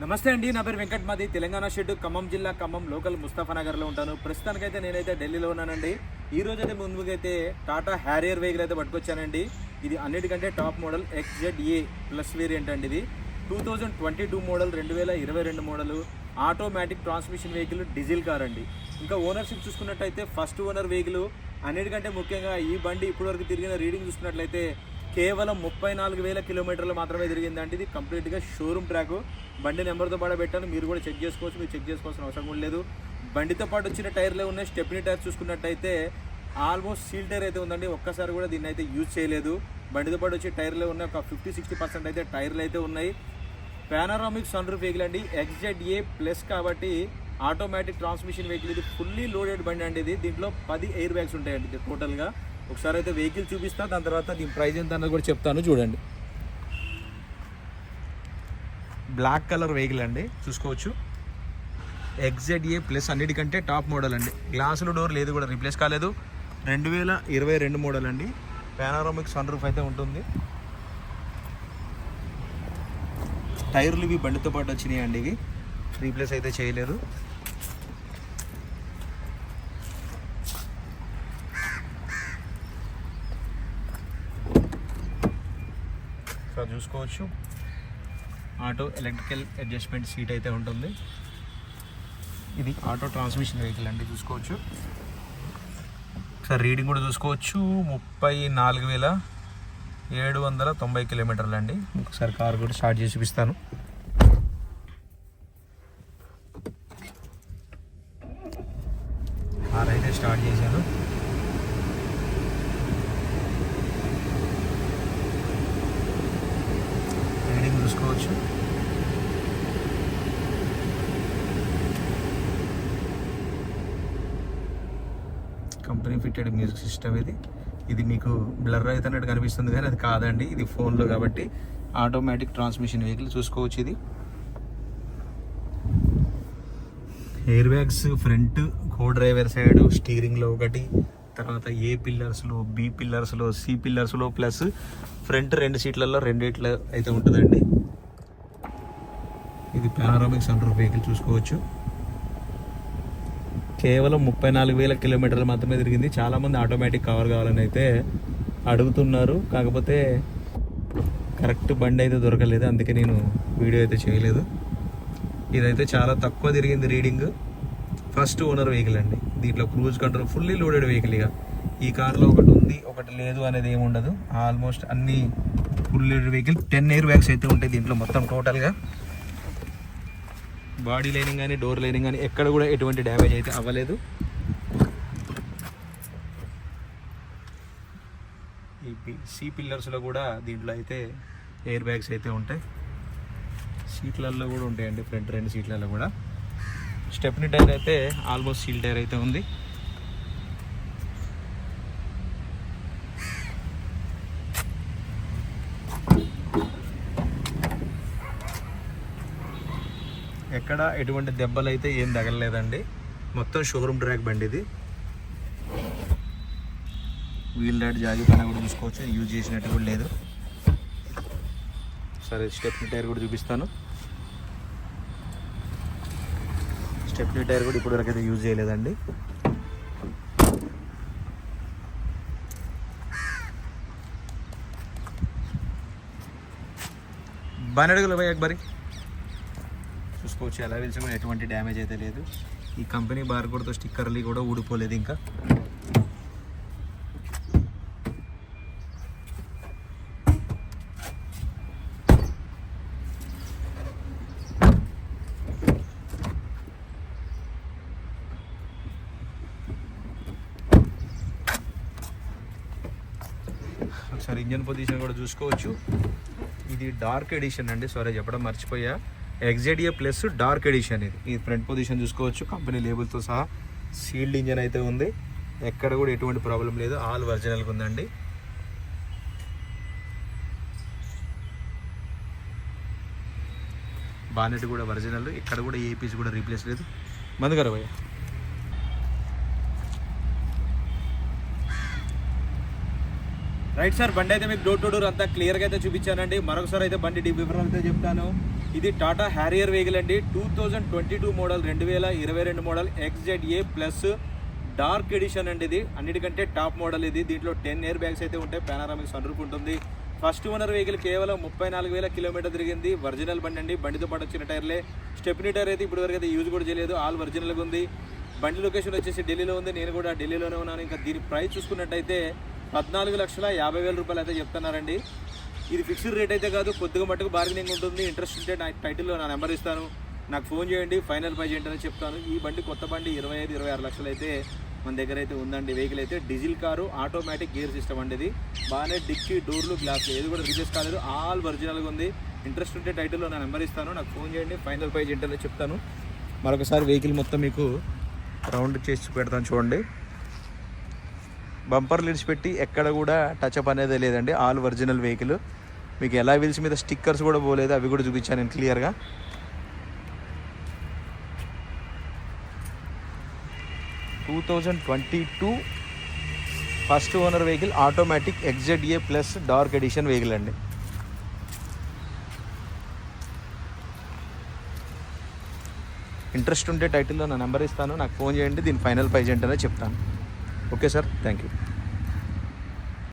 నమస్తే అండి నా పేరు వెంకట్ మాది. తెలంగాణ షెడ్ ఖమ్మం జిల్లా ఖమ్మం లోకల్ ముస్తాఫానగర్లో ఉంటాను. ప్రస్తుతానికైతే నేనైతే ఢిల్లీలో ఉన్నానండి. ఈ రోజు అయితే ముందుకైతే టాటా హ్యారియర్ వెహికల్ అయితే పట్టుకొచ్చానండి. ఇది అన్నిటికంటే top model XZ A plus variant అండి ఇది. Two thousand twenty two model రెండు వేల ఇరవై రెండు model automatic transmission vehicle diesel car అండి. ఇంకా ఓనర్షిప్ చూసుకున్నట్టయితే ఫస్ట్ ఓనర్ వెహికల్. అన్నిటికంటే ముఖ్యంగా ఈ బండి ఇప్పటివరకు తిరిగిన రీడింగ్ చూసుకున్నట్లయితే కేవలం ముప్పై నాలుగు వేల కిలోమీటర్లు మాత్రమే తిరిగిందంటే ఇది. కంప్లీట్గా షోరూమ్ ట్రాక్ బండి నెంబర్తో పాటు పెట్టాను. మీరు కూడా చెక్ చేసుకోవచ్చు. మీరు చెక్ చేసుకోవాల్సిన అవసరం కూడా లేదు. బండితో పాటు వచ్చిన టైర్లే ఉన్నాయి. స్టెప్ని టైర్ చూసుకున్నట్టయితే ఆల్మోస్ట్ సీల్ టైర్ అయితే ఉందండి. ఒక్కసారి కూడా దీన్ని అయితే యూజ్ చేయలేదు. బండితో పాటు వచ్చి టైర్లే ఉన్నాయి. ఒక ఫిఫ్టీ సిక్స్టీ పర్సెంట్ అయితే టైర్లు అయితే ఉన్నాయి. పానారామిక్ సన్ రూఫ్ వెహికల్ అండి ఎక్స్జెడ్ఏ ఏ ప్లస్ కాబట్టి ఆటోమేటిక్ ట్రాన్స్మిషన్ వెహికల్ ఇది. ఫుల్లీ లోడెడ్ బండి అండి ఇది. దీంట్లో పది ఎయిర్ బ్యాగ్స్ ఉంటాయండి. టోటల్గా ఒకసారి అయితే వెహికల్ చూపిస్తా దాని తర్వాత దీని ప్రైస్ ఎంత అన్నది కూడా చెప్తాను చూడండి. బ్లాక్ కలర్ వెహికల్ అండి చూసుకోవచ్చు. ఎగ్జెడ్ఏ ఏ ప్లస్ అన్నిటికంటే టాప్ మోడల్ అండి. గ్లాసులు డోర్ లేదు కూడా రీప్లేస్ కాలేదు. రెండు వేల ఇరవై రెండు మోడల్ అండి. పానారామిక్ సన్ రూఫ్ అయితే ఉంటుంది. టైర్లు ఇవి బండితో పాటు వచ్చినాయి అండి ఇవి. రీప్లేస్ అయితే చేయలేదు. సో చూసుకోవచ్చు. ఆటో ఎలక్ట్రికల్ అడ్జస్ట్మెంట్ సీట్ అయితే ఉంటుంది. ఇది ఆటో ట్రాన్స్మిషన్ వెహికల్ అండి చూసుకోవచ్చు. సార్ రీడింగ్ కూడా చూసుకోవచ్చు. ముప్పై నాలుగు వేల ఏడు వందల తొంభై కిలోమీటర్లు అండి. ఒకసారి కార్ కూడా స్టార్ట్ చేసి చూపిస్తాను. కార్ అయితే స్టార్ట్ చేశాను రీడింగ్ చూసుకోవచ్చు కంపెనీ ఫిట్టెడ్ మ్యూజిక్ సిస్టమ్ ఇది. ఇది మీకు బ్లర్ అవుతున్నట్టు కనిపిస్తుంది కానీ అది కాదండి. ఇది ఫోన్లో కాబట్టి ఆటోమేటిక్ ట్రాన్స్మిషన్ వెహికల్ చూసుకోవచ్చు ఇది. Air bags front co driver side స్టీరింగ్లో ఒకటి తర్వాత ఏ పిల్లర్స్లో బి పిల్లర్స్లో సి పిల్లర్స్లో ప్లస్ ఫ్రంట్ రెండు సీట్లలో రెండిట్లో అయితే ఉంటుందండి. ఇది పానారామిక్ సన్ రూఫ్ వెహికల్ చూసుకోవచ్చు. కేవలం ముప్పై నాలుగు వేల కిలోమీటర్లు మాత్రమే తిరిగింది. చాలామంది ఆటోమేటిక్ కవర్ కావాలని అయితే అడుగుతున్నారు. కాకపోతే కరెక్ట్ బండి అయితే దొరకలేదు. అందుకే నేను వీడియో అయితే చేయలేదు. ఇదైతే చాలా తక్కువ తిరిగింది రీడింగ్ ఫస్ట్ ఓనర్ వెహికల్ అండి. దీంట్లో cruise control fully loaded vehicle ఇక. ఈ కార్లో ఒకటి ఉంది ఒకటి లేదు అనేది ఏమి ఉండదు. ఆల్మోస్ట్ అన్ని full loaded vehicle ten air bags అయితే ఉంటాయి దీంట్లో మొత్తం టోటల్గా బాడీ లైనింగ్ కానీ డోర్ లైనింగ్ కానీ ఎక్కడ కూడా ఎటువంటి డ్యామేజ్ అయితే అవ్వలేదు. ఈ సీ పిల్లర్స్లో కూడా దీంట్లో అయితే ఎయిర్ బ్యాగ్స్ అయితే ఉంటాయి. సీట్లలో కూడా ఉంటాయండి ఫ్రంట్ రెండు సీట్లలో కూడా. స్టెప్ని టైర్ అయితే ఆల్మోస్ట్ సీల్ టైర్ అయితే ఉంది. ఎక్కడ ఎటువంటి దెబ్బలు అయితే ఏం తగలలేదండి. మొత్తం షోరూమ్ ట్రాక్ బండి ఇది వీల్ రైడ్ జాగి పైన కూడా చూసుకోవచ్చు. యూజ్ చేసినట్టు కూడా లేదు. సరే స్టెప్ని టైర్ కూడా చూపిస్తాను. స్టెప్ని టైర్ కూడా ఇప్పటివరకు అయితే యూజ్ చేయలేదండి. బనడుగులు పోయి అక్బరి చూసుకోవచ్చు. ఎలా వెలిసి కూడా ఎటువంటి డ్యామేజ్ అయితే లేదు. ఈ కంపెనీ బార్ కూడా స్టిక్కర్లు కూడా ఊడిపోలేదు ఇంకా. ఒకసారి ఇంజన్ పొజిషన్ కూడా చూసుకోవచ్చు. ఇది డార్క్ ఎడిషన్ అండి. సారీ చెప్పడం మర్చిపోయా. ఎగ్జెడియా ప్లస్ డార్క్ ఎడిషన్ ఇది. ఈ ఫ్రంట్ పొజిషన్ చూసుకోవచ్చు. కంపెనీ లేబుల్తో సహా సీల్డ్ ఇంజన్ అయితే ఉంది. ఎక్కడ కూడా ఎటువంటి ప్రాబ్లం లేదు. ఆల్ ఒరిజినల్గా ఉందండి. బానెట్ కూడా ఒరిజినల్ ఇక్కడ కూడా ఏ పీస్ కూడా రీప్లేస్ లేదు. మందుగారు భయ్య. రైట్ సార్ బండి అయితే మీకు డోర్ టు డోర్ అంతా క్లియర్గా అయితే చూపించానండి. మరొకసారి అయితే బండి డీ వివరాలు అయితే చెప్తాను. ఇది టాటా హ్యారియర్ వెహికల్ అండి. Two thousand twenty two model రెండు వేల ఇరవై రెండు మోడల్ ఏ ప్లస్ డార్క్ ఎడిషన్ అండి ఇది. అన్నిటికంటే టాప్ మోడల్ ఇది. దీంట్లో టెన్ ఇయర్ బ్యాగ్స్ అయితే ఉంటాయి. పానారామిక్ సన్రూఫ్ ఉంటుంది. ఫస్ట్ ఓనర్ వెహికల్ కేవలం ముప్పై నాలుగు వేల కిలోమీటర్ తిరిగింది. ఒరిజినల్ బండి అండి. బండితో పాటు వచ్చిన టైర్లే. స్టెప్నీ టైర్ అయితే ఇప్పుడు వరకు అయితే యూజ్ కూడా చేయలేదు. ఆల్ ఒరిజినల్గా ఉంది. బండి లొకేషన్ వచ్చేసి ఢిల్లీలో ఉంది. నేను కూడా ఢిల్లీలోనే ఉన్నాను. ఇంకా దీని ప్రైస్ చూసుకున్నట్టయితే పద్నాలుగు లక్షల యాభై వేల రూపాయలు అయితే చెప్తున్నారండి. ఇది ఫిక్స్డ్ రేట్ అయితే కాదు కొద్దిగా మట్టుకు బార్గెనింగ్ ఉంటుంది. ఇంట్రెస్ట్ ఉంటే నా టైటిల్లో నా నెంబర్ ఇస్తాను. నాకు ఫోన్ చేయండి ఫైనల్ ప్రైజ్ ఏంటని చెప్తాను. ఈ బండి కొత్త బండి ఇరవై ఐదు ఇరవై ఆరు లక్షలు అయితే మన దగ్గర అయితే ఉందండి. వెహికల్ అయితే diesel car automatic gear system అండి ఇది. బాగానే డిక్కీ డోర్లు గ్లాసులు ఏది కూడా రిలీజ్ కాలేదు. ఆల్ ఒరిజినల్గా ఉంది. ఇంట్రెస్ట్ ఉంటే టైటిల్లో నా నెంబర్ ఇస్తాను. నాకు ఫోన్ చేయండి ఫైనల్ ప్రైజ్ ఏంటనే చెప్తాను. మరొకసారి వెహికల్ మొత్తం మీకు రౌండ్ చేసి పెడతాను చూడండి. బంపర్ లిడ్స్ పెట్టి ఎక్కడ కూడా టచ్ అప్ అనేది లేదండి. ఆల్ ఒరిజినల్ వెహికల్ మీకు ఎలా వీల్స్ మీద స్టిక్కర్స్ కూడా పోలేదు అవి కూడా చూపించాను నేను క్లియర్గా. Two thousand twenty two first owner vehicle automatic XZA plus dark edition vehicle అండి. ఇంట్రెస్ట్ ఉంటే టైటిల్లో నా నెంబర్ ఇస్తాను నాకు ఫోన్ చేయండి దీని ఫైనల్ ప్రైజ్ ఏంటనే చెప్తాను. Okay sir thank you.